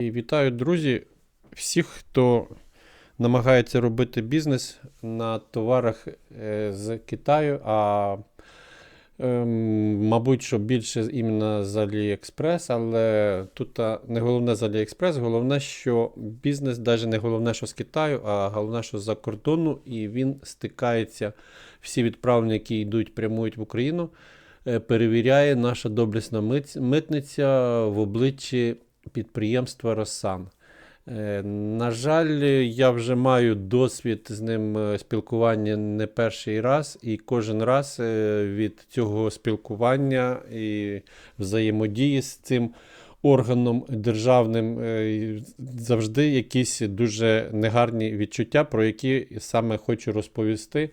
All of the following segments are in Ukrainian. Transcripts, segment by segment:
І вітаю, друзі, всіх, хто намагається робити бізнес на товарах е, з Китаю, а ем, мабуть, що більше іменно з AliExpress, але тут не головне з AliExpress, головне, що бізнес навіть не головне, що з Китаю, а головне, що з-за кордону, і він стикається, всі відправлення, які йдуть, прямують в Україну, е, перевіряє наша доблесна митниця в обличчі підприємства Росан. Е, На жаль, я вже маю досвід з ним е, спілкування не перший раз, і кожен раз е, від цього спілкування і взаємодії з цим органом державним завжди якісь дуже негарні відчуття, про які саме хочу розповісти.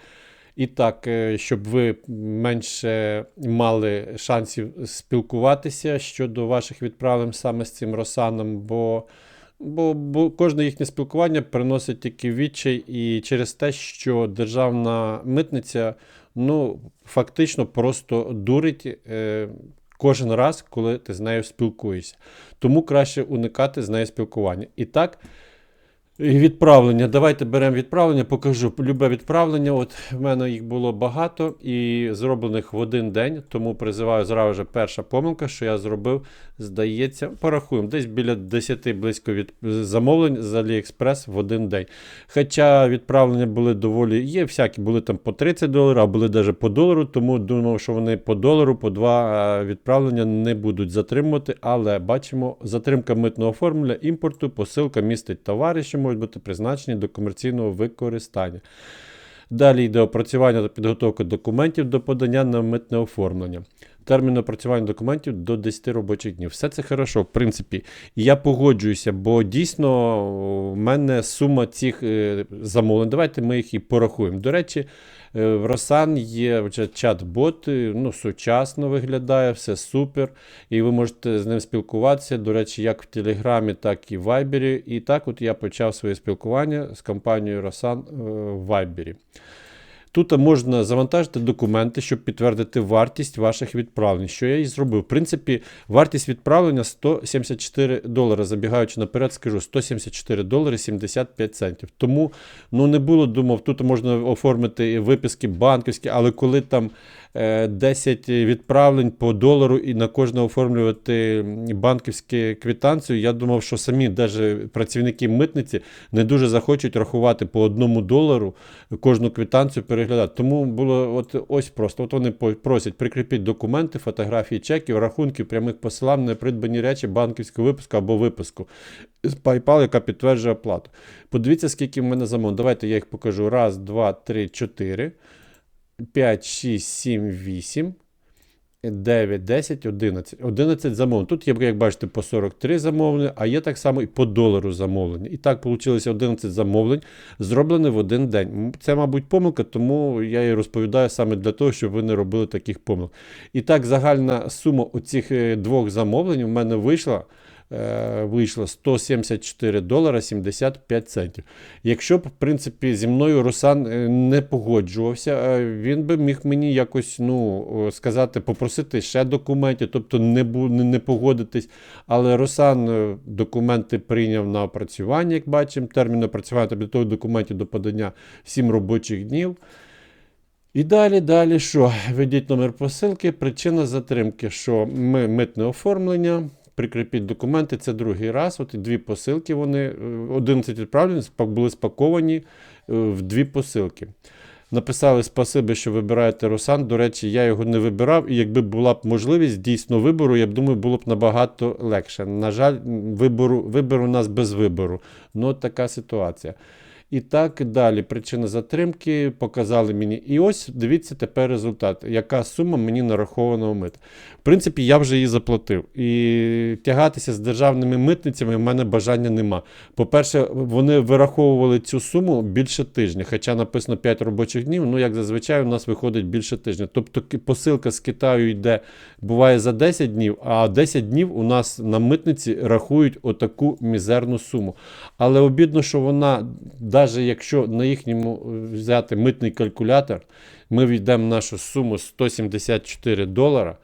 І так, е, щоб ви менше мали шансів спілкуватися щодо ваших відправлень саме з цим Росаном, бо, бо, бо кожне їхнє спілкування приносить тільки відчай і через те, що державна митниця ну, фактично просто дурить е, кожен раз, коли ти з нею спілкуєшся. Тому краще уникати з нею спілкування. І так. Відправлення. Давайте беремо відправлення, покажу. Любе відправлення. От в мене їх було багато і зроблених в один день. Тому призиваю зразу же перша помилка, що я зробив, здається, порахуємо, десь біля 10 близько від замовлень з AliExpress в один день. Хоча відправлення були доволі, є всякі, були там по 30 доларів, а були навіть по долару, тому думав, що вони по долару, по два відправлення не будуть затримувати. Але бачимо, затримка митного оформлення імпорту, посилка містить товари, що можуть бути призначені до комерційного використання. Далі йде опрацювання та підготовка документів до подання на митне оформлення. Термін опрацювання документів до 10 робочих днів. Все це хорошо, в принципі. Я погоджуюся, бо дійсно в мене сума цих е, замовлень. Давайте ми їх і порахуємо. До речі, е, в Росан є чат-бот, е, ну, сучасно виглядає, все супер. І ви можете з ним спілкуватися. До речі, як в Телеграмі, так і в Вайбері. І так от я почав своє спілкування з компанією Росан е, в Вайбері. Тут можна завантажити документи, щоб підтвердити вартість ваших відправлень, що я і зробив. В принципі, вартість відправлення 174 долари. Забігаючи наперед, скажу 174 долари 75 центів. Тому ну, не було, думав, тут можна оформити виписки банківські, але коли там 10 відправлень по долару і на кожне оформлювати банківську квитанцію, я думав, що самі навіть працівники митниці не дуже захочуть рахувати по одному долару кожну квитанцію переглядати. Тому було от ось просто. От вони просять прикріпіть документи, фотографії чеків, рахунків, прямих посилань на придбані речі, банківську випуску або виписку з PayPal, яка підтверджує оплату. Подивіться, скільки в мене замовлень. Давайте я їх покажу. Раз, два, три, чотири, п'ять, шість, сім, вісім. 9, 10, 11. 11 замовлень. Тут є, як бачите, по 43 замовлення, а є так само і по долару замовлення. І так вийшло 11 замовлень, зроблені в один день. Це, мабуть, помилка, тому я і розповідаю саме для того, щоб ви не робили таких помилок. І так, загальна сума у цих е, двох замовлень у мене вийшла. Е, Вийшло 174 долара 75 центів. Якщо б, в принципі, зі мною Русан е, не погоджувався, е, він би міг мені якось ну, сказати, попросити ще документів, тобто не, не, погодитись. Але Русан документи прийняв на опрацювання, як бачимо. Термін опрацювання та підготовки документів до подання 7 робочих днів. І далі, далі що? Введіть номер посилки, причина затримки, що ми митне оформлення, прикріпіть документи, це другий раз. От дві посилки вони, е, 11 відправлень були спаковані е, в дві посилки. Написали спасибі, що вибираєте Росан. До речі, я його не вибирав, і якби була б можливість дійсно вибору, я б думаю, було б набагато легше. На жаль, вибору, вибір у нас без вибору. Ну, така ситуація. І так далі. Причина затримки показали мені. І ось дивіться тепер результат, яка сума мені нарахована у мит. В принципі, я вже її заплатив. І тягатися з державними митницями в мене бажання нема. По-перше, вони вираховували цю суму більше тижня, хоча написано 5 робочих днів. Ну, як зазвичай, у нас виходить більше тижня. Тобто посилка з Китаю йде, буває за 10 днів, а 10 днів у нас на митниці рахують отаку мізерну суму. Але обідно, що вона, навіть якщо на їхньому е, взяти митний калькулятор, ми війдемо нашу суму 174 долара.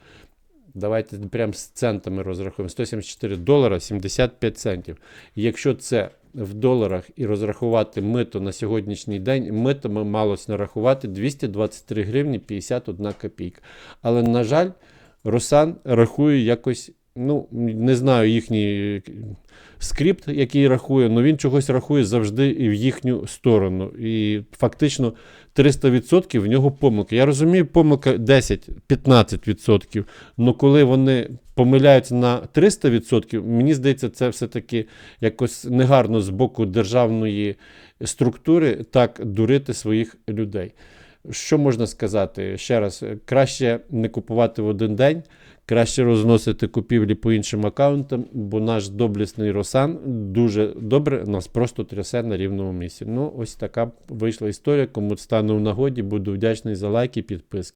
Давайте прямо з центами розрахуємо. 174 долара 75 центів. Якщо це в доларах і розрахувати мито на сьогоднішній день, мито ми малось нарахувати 223 гривні 51 копійка. Але, на жаль, Росан рахує якось, ну, не знаю їхній скрипт, який рахує, але він чогось рахує завжди і в їхню сторону. І фактично 300% в нього помилки. Я розумію, помилка 10-15%. але коли вони помиляються на 300%, мені здається, це все-таки якось негарно з боку державної структури так дурити своїх людей. Що можна сказати? Ще раз, краще не купувати в один день, краще розносити купівлі по іншим аккаунтам, бо наш доблісний Росан дуже добре нас просто трясе на рівному місці. Ну, ось така вийшла історія. Кому стане в нагоді, буду вдячний за лайки підписки.